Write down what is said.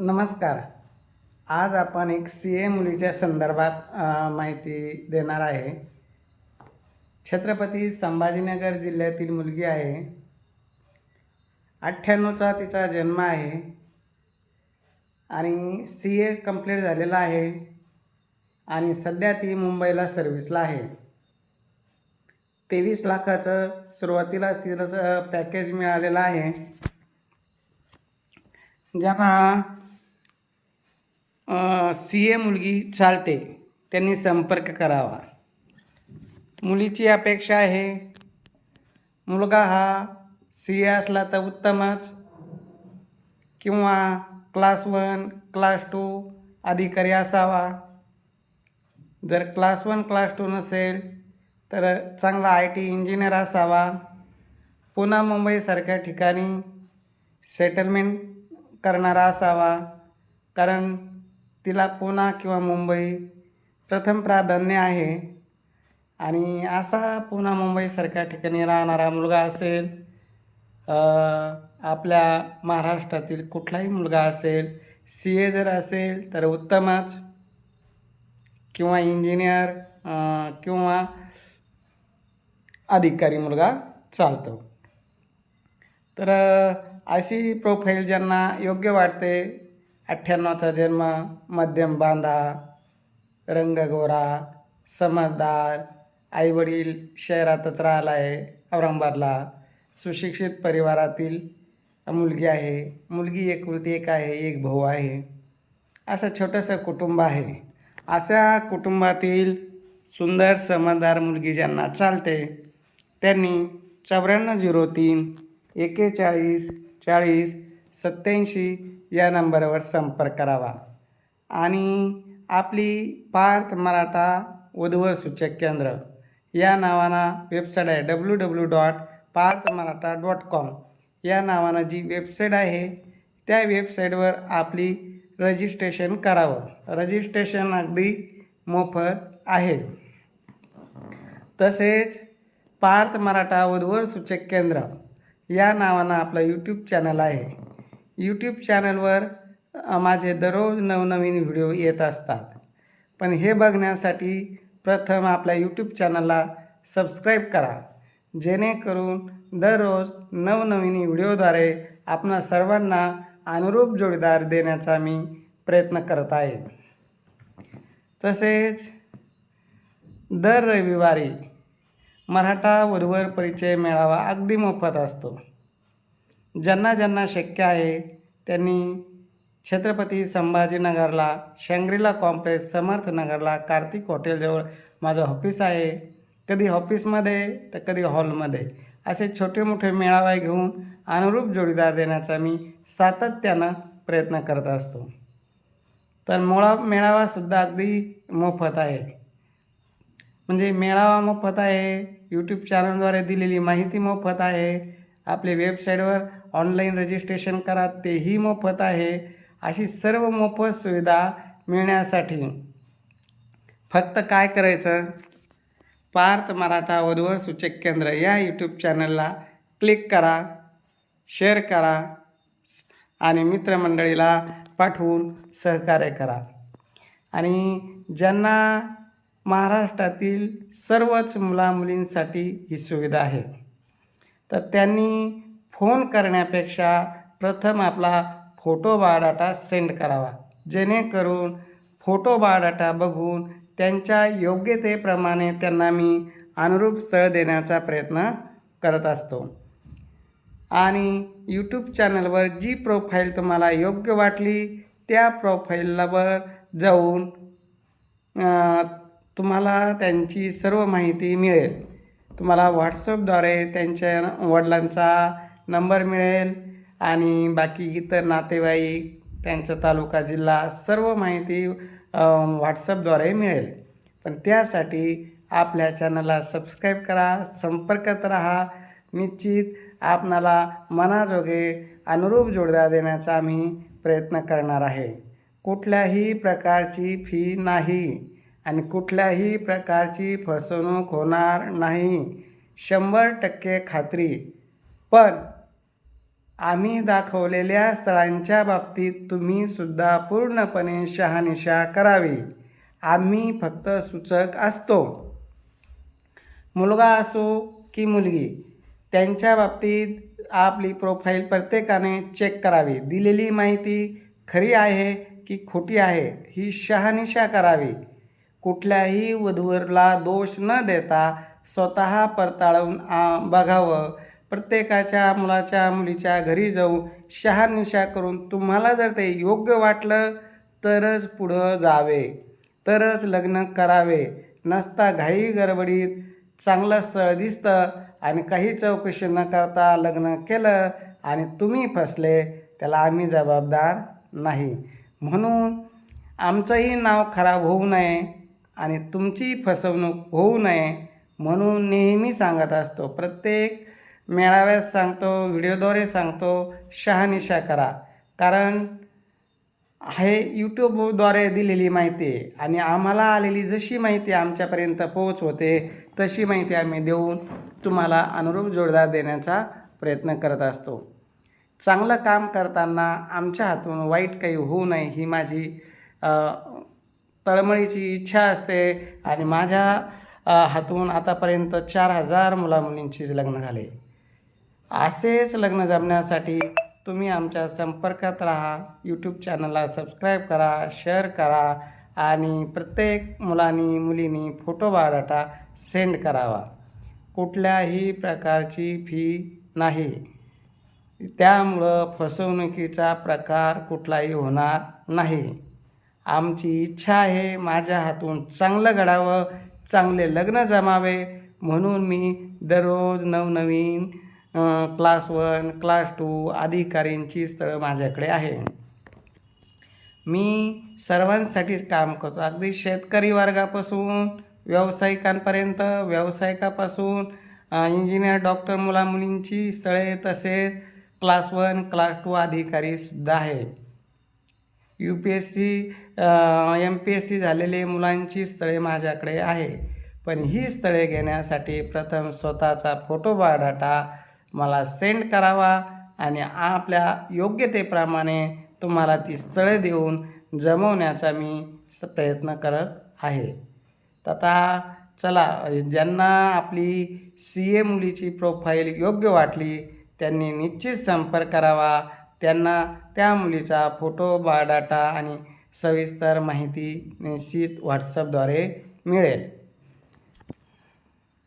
नमस्कार. आज आपण एक सी ए मुलीच्या संदर्भात माहिती देणार आहे. छत्रपती संभाजीनगर जिल्ह्यातील मुलगी आहे. अठ्ठ्याण्णवचा तिचा जन्म आहे. आणि सी ए कंप्लीट झालेला आहे. आणि सध्या ती मुंबईला सर्व्हिसला आहे. तेवीस लाखाचं सुरुवातीला तिचं पॅकेज मिळालेलं आहे. ज्यांना सी ए मुलगी चालते. त्यांनी संपर्क करावा. मुलीची अपेक्षा आहे. मुलगा हा सी ए असला तर उत्तमच. किंवा क्लास वन क्लास टू अधिकारी असावा. जर क्लास वन क्लास टू नसेल तर चांगला आय टी इंजिनियर असावा. पुन्हा मुंबईसारख्या ठिकाणी सेटलमेंट करणारा असावा. कारण तिला पुणा किंवा मुंबई प्रथम प्राधान्य आहे. आणि असा पुणा मुंबईसारख्या ठिकाणी राहणारा मुलगा असेल आपल्या महाराष्ट्रातील कुठलाही मुलगा असेल सी ए जर असेल तर उत्तमच. किंवा इंजिनियर किंवा अधिकारी मुलगा चालतो. तर अशी प्रोफाईल ज्यांना योग्य वाटते अठ्ठ्याण्णवचा जन्म मध्यम बांधा रंग गोरा समजदार आईवडील शहरातच राहिला आहे औरंगाबादला. सुशिक्षित परिवारातील मुलगी आहे. मुलगी एकुलती एक आहे एक भाऊ आहे. असं छोटंसं कुटुंब आहे. अशा कुटुंबातील सुंदर समजदार मुलगी ज्यांना चालते त्यांनी चौऱ्याण्णव झिरो तीन एकेचाळीस चाळीस सत्याऐंशी या नंबरवर संपर्क करावा. आणि आपली पार्थ मराठा उद्वर सूचक केंद्र या नावानं वेबसाईट आहे W W dot Parth Maratha dot com या नावानं जी वेबसाईट आहे त्या वेबसाईटवर आपली रजिस्ट्रेशन करावं. रजिस्ट्रेशन अगदी मोफत आहे. तसेच पार्थ मराठा उद्वर सूचक केंद्र या नावानं आपलं यूट्यूब चॅनल आहे. यूट्यूब चॅनलवर माझे दररोज नवनवीन व्हिडिओ येत असतात. पण हे बघण्यासाठी प्रथम आपल्या यूट्यूब चॅनलला सबस्क्राईब करा. जेणेकरून दररोज नवनवीन व्हिडिओद्वारे आपणा सर्वांना अनुरूप जोडीदार देण्याचा मी प्रयत्न करत आहे. तसेच दर रविवारी मराठा वरवर परिचय मेळावा अगदी मोफत असतो. ज्यांना ज्यांना शक्य आहे त्यांनी छत्रपती संभाजीनगरला शंग्रीला कॉम्प्लेक्स समर्थनगरला कार्तिक हॉटेलजवळ माझं ऑफिस आहे. कधी ऑफिसमध्ये तर कधी हॉलमध्ये असे छोटे मोठे मेळावे घेऊन अनुरूप जोडीदार देण्याचा मी सातत्यानं प्रयत्न करत असतो. तर मुळा मेळावासुद्धा अगदी मोफत आहे. म्हणजे मेळावा मोफत आहे यूट्यूब चॅनलद्वारे दिलेली माहिती मोफत आहे आपले वेबसाईटवर ऑनलाईन रजिस्ट्रेशन करा तेही मोफत आहे. अशी सर्व मोफत सुविधा मिळण्यासाठी फक्त काय करायचं? पार्थ मराठा वधूवर सूचक केंद्र या यूट्यूब चॅनलला क्लिक करा शेअर करा आणि मित्रमंडळीला पाठवून सहकार्य करा. आणि ज्यांना महाराष्ट्रातील सर्वच मुलामुलींसाठी ही सुविधा आहे तर त्यांनी फोन करण्यापेक्षा प्रथम आपला फोटो बायोडाटा सेंड करावा. जेणेकरून फोटो बायोडाटा बघून त्यांच्या योग्यतेप्रमाणे त्यांना मी अनुरूप स्थळ देण्याचा प्रयत्न करत असतो. आणि यूट्यूब चॅनलवर जी प्रोफाईल तुम्हाला योग्य वाटली त्या प्रोफाईलवर जाऊन तुम्हाला त्यांची सर्व माहिती मिळेल. तुम्हाला व्हॉट्सअपद्वारे त्यांच्या वडिलांचा नंबर मिळेल आणि बाकी इतर नातेवाईक त्यांचा तालुका जिल्हा सर्व माहिती व्हॉट्सअपद्वारे मिळेल. पण त्यासाठी आपल्या चॅनलला सबस्क्राईब करा संपर्कात राहा. निश्चित आपणाला मनाजोगे अनुरूप जोडदा देण्याचा आम्ही प्रयत्न करणार आहे. कुठल्याही प्रकारची फी नाही. आणि कुठल्याही प्रकारची फसवणूक होणार नाही. शंभर टक्के खात्री. पण आम्ही दाखवलेल्या स्थळांच्या बाबतीत तुम्ही सुद्धा पूर्णपणे शहानिशा करावी. आम्ही फक्त सूचक असतो. मुलगा असो की मुलगी त्यांच्या बाबतीत आपली प्रोफाईल प्रत्येकाने चेक करावी. दिलेली माहिती खरी आहे की खोटी आहे ही शहानिशा करावी. कुठल्याही वधूवरला दोष न देता स्वतः पडताळून आ बघावं. प्रत्येकाच्या मुलाच्या मुलीच्या घरी जाऊन शहानिशा करून तुम्हाला जर ते योग्य वाटलं तरच पुढं जावे तरच लग्न करावे. नसता घाई गडबडीत चांगलं स्थळ दिसतं आणि काही चौकशी न करता लग्न केलं आणि तुम्ही फसले त्याला आम्ही जबाबदार नाही. म्हणून आमचंही नाव खराब होऊ नये. आणि तुमची फसवणूक होऊ नये म्हणून नेहमी सांगत असतो. प्रत्येक मेळाव्यात सांगतो व्हिडिओद्वारे सांगतो शहानिशा करा. कारण हे यूट्यूबद्वारे दिलेली माहिती आहे आणि आम्हाला आलेली जशी माहिती आमच्यापर्यंत पोहोच होते तशी माहिती आम्ही देऊन तुम्हाला अनुरूप जोडदार देण्याचा प्रयत्न करत असतो. चांगलं काम करताना आमच्या हातून वाईट काही होऊ नये ही माझी तळमळीची इच्छा असते आणि माझ्या हातून आतापर्यंत चार हजार मुलामुलींची लग्न झाले. असेच लग्न जमण्यासाठी तुम्ही आमच्या संपर्कात राहा यूट्यूब चॅनलला सबस्क्राईब करा शेअर करा आणि प्रत्येक मुलांनी मुलींनी फोटो बायोडाटा सेंड करावा. कुठल्याही प्रकारची फी नाही. त्यामुळं फसवणुकीचा प्रकार कुठलाही होणार नाही. आमची इच्छा आहे माझ्या हातून चांगलं घडावं चांगले लग्न जमावे म्हणून मी दररोज नवनवीन क्लास वन क्लास टू अधिकारींची स्थळं माझ्याकडे आहे. मी सर्वांसाठीच काम करतो. अगदी शेतकरी वर्गापासून व्यावसायिकांपर्यंत व्यावसायिकापासून इंजिनियर डॉक्टर मुलामुलींची स्थळे तसेच क्लास वन क्लास टू अधिकारीसुद्धा आहे. U P S C M P S C झालेले मुलांची स्थळे माझ्याकडे आहे. पण ही स्थळे घेण्यासाठी प्रथम स्वतःचा फोटो बायोडाटा मला सेंड करावा आणि आपल्या योग्यतेप्रमाणे तुम्हाला ती स्थळे देऊन जमवण्याचा मी स प्रयत्न करत आहे. तथा चला ज्यांना आपली सी ए मुलीची प्रोफाईल योग्य वाटली त्यांनी निश्चित संपर्क करावा. त्यांना त्या मुलीचा फोटो बायोडाटा आणि सविस्तर माहिती निश्चित व्हॉट्सअपद्वारे मिळेल.